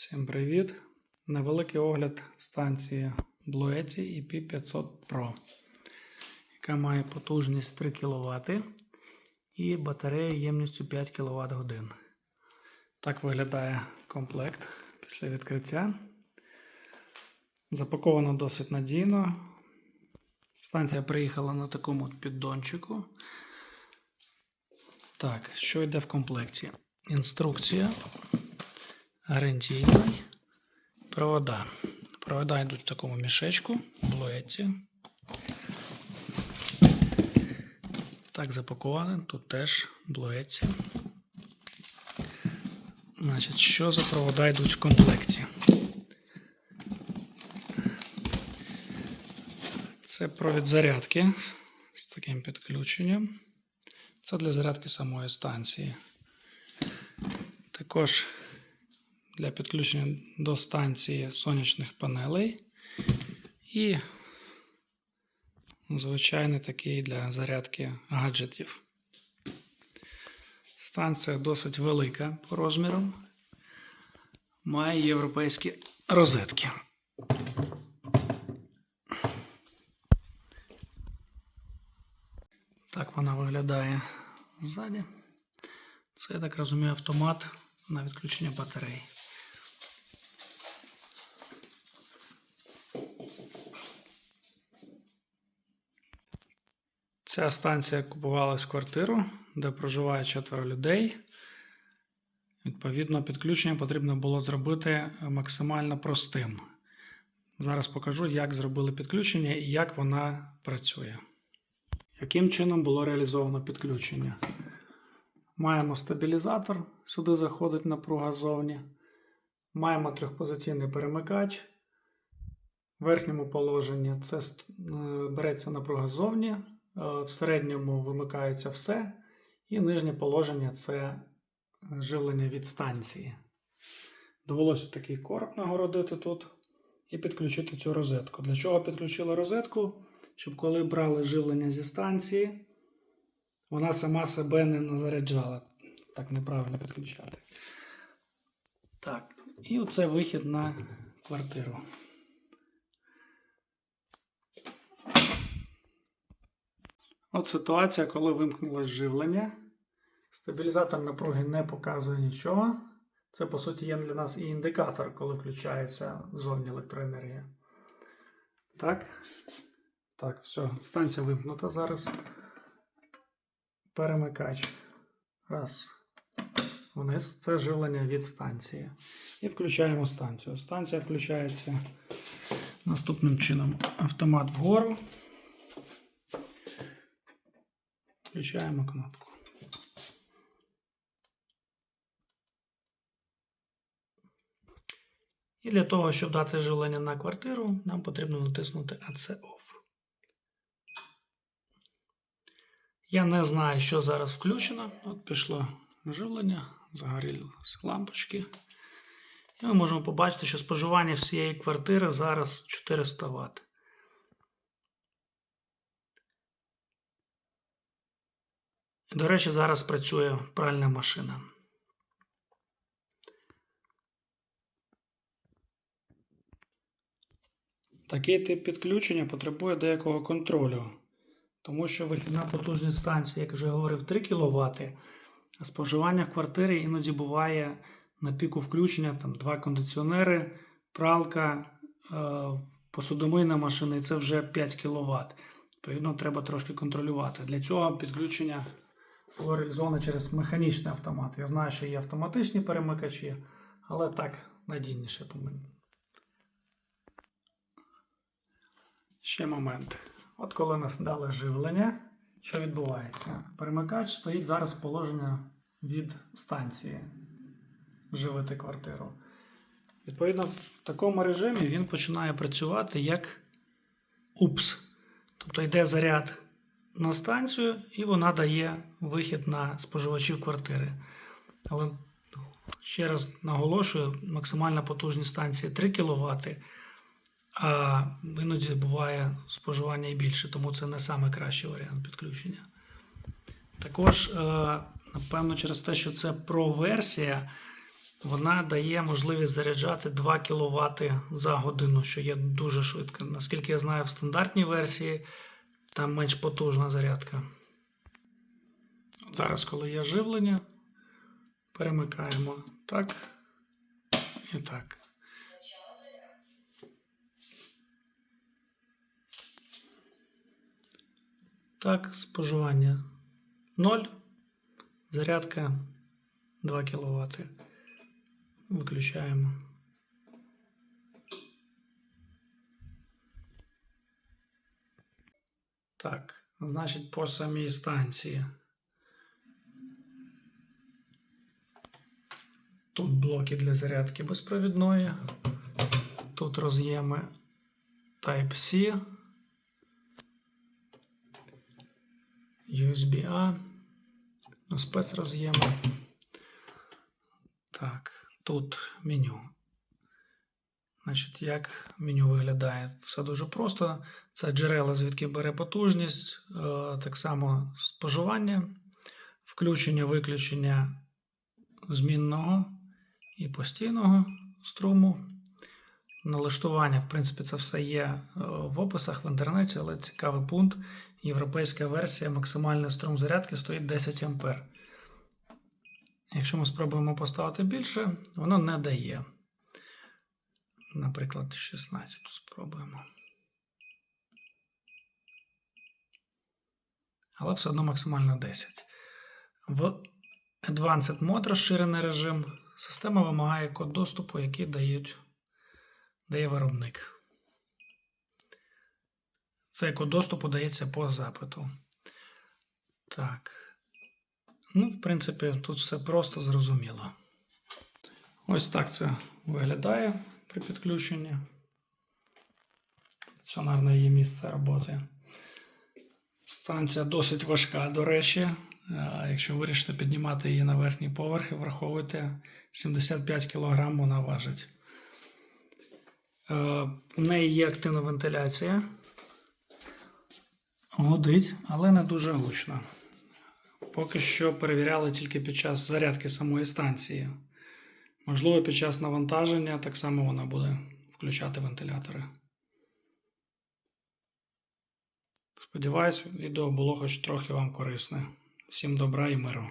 Всім привіт! Невеликий огляд станції Bluetti EP500 Pro, яка має потужність 3 кВт і батарею ємністю 5 кВт годин. Так виглядає комплект після відкриття. Запаковано досить надійно. Станція приїхала на такому піддончику. Так, що йде в комплекті? Інструкція гарантійний. Провода. Провода йдуть в такому мішечку, блоєці. Так запаковані. Тут теж блоєці. Значить, що за провода йдуть в комплекті? Це провід зарядки з таким підключенням. Це для зарядки самої станції. Також для підключення до станції сонячних панелей і звичайний такий для зарядки гаджетів. Станція досить велика по розмірам. Має європейські розетки. Так вона виглядає ззаді. Це, я так розумію, автомат на відключення батарей. Ця станція купувалась квартиру, де проживає четверо людей. Відповідно, підключення потрібно було зробити максимально простим. Зараз покажу, як зробили підключення і як вона працює. Яким чином було реалізовано підключення? Маємо стабілізатор, сюди заходить напруга зовні. Маємо трьохпозиційний перемикач. В верхньому положенні це е, береться напруга зовні, е, в середньому вимикається все. І нижнє положення це живлення від станції. Довелося такий короб нагородити тут і підключити цю розетку. Для чого підключили розетку? Щоб коли брали живлення зі станції, вона сама себе не назаряджала. Так неправильно підключати. Так, і оце вихід на квартиру. От ситуація, коли вимкнулось живлення. Стабілізатор напруги не показує нічого. Це, по суті, є для нас і індикатор, коли включається зовні електроенергія. Так. Так, все. Станція вимкнута зараз. Перемикач. Раз. Вниз. Це живлення від станції. І включаємо станцію. Станція включається наступним чином. Автомат вгору. Включаємо кнопку. І для того, щоб дати живлення на квартиру, нам потрібно натиснути AC Off. Я не знаю, що зараз включено. От пішло живлення, загорілися лампочки. І ми можемо побачити, що споживання всієї квартири зараз 400 Вт. До речі, зараз працює пральна машина. Такий тип підключення потребує деякого контролю, тому що вихідна потужність станції, як вже говорив, 3 кВт, а споживання в квартирі іноді буває на піку включення там, два кондиціонери, пралка, е, посудомийна машина, і це вже 5 кВт. Відповідно, треба трошки контролювати. Для цього підключення було реалізовано через механічний автомат. Я знаю, що є автоматичні перемикачі, але так надійніше по-моєму. Ще момент. От коли нас дали живлення, що відбувається? Перемикач стоїть зараз в положення від станції живити квартиру. Відповідно, в такому режимі він починає працювати як УПС. Тобто йде заряд на станцію і вона дає вихід на споживачів квартири. Але ще раз наголошую, максимальна потужність станції 3 кВт, а іноді буває споживання і більше, тому це не найкращий варіант підключення. Також, е, напевно, через те, що це про-версія, Вона дає можливість заряджати 2 кВт за годину, що є дуже швидко. Наскільки я знаю, в стандартній версії там менш потужна зарядка. От зараз, коли є живлення, перемикаємо так і так. Так, споживання 0, зарядка 2 кВт. Виключаємо. Так, значить, по самій станції. Тут блоки для зарядки безпровідної. Тут роз'єми Type-C. USB-A. Ну, спецроз'єми. Так, тут меню. Значить, як меню виглядає? Все дуже просто. Це джерела, звідки бере потужність, е, так само споживання, включення, виключення змінного і постійного струму. Налаштування, в принципі, це все є е, в описах в інтернеті, але цікавий пункт. Європейська версія, максимальний струм зарядки стоїть 10 А. Якщо ми спробуємо поставити більше, воно не дає. Наприклад, 16 спробуємо. Але все одно максимально 10. В Advanced Mode розширений режим. Система вимагає код доступу, який дають, дає виробник. Цей код доступу дається по запиту. Так. Ну, в принципі, тут все просто зрозуміло. Ось так це виглядає при підключенні. Стаціонарне її місце роботи. Станція досить важка, до речі. Якщо вирішите піднімати її на верхні поверхи, враховуйте 75 кг вона важить. Е, У неї є активна вентиляція. Гудить, але не дуже гучно. Поки що перевіряли тільки під час зарядки самої станції. Можливо, під час навантаження так само вона буде включати вентилятори. Сподіваюсь, відео було хоч трохи вам корисне. Всім добра і миру!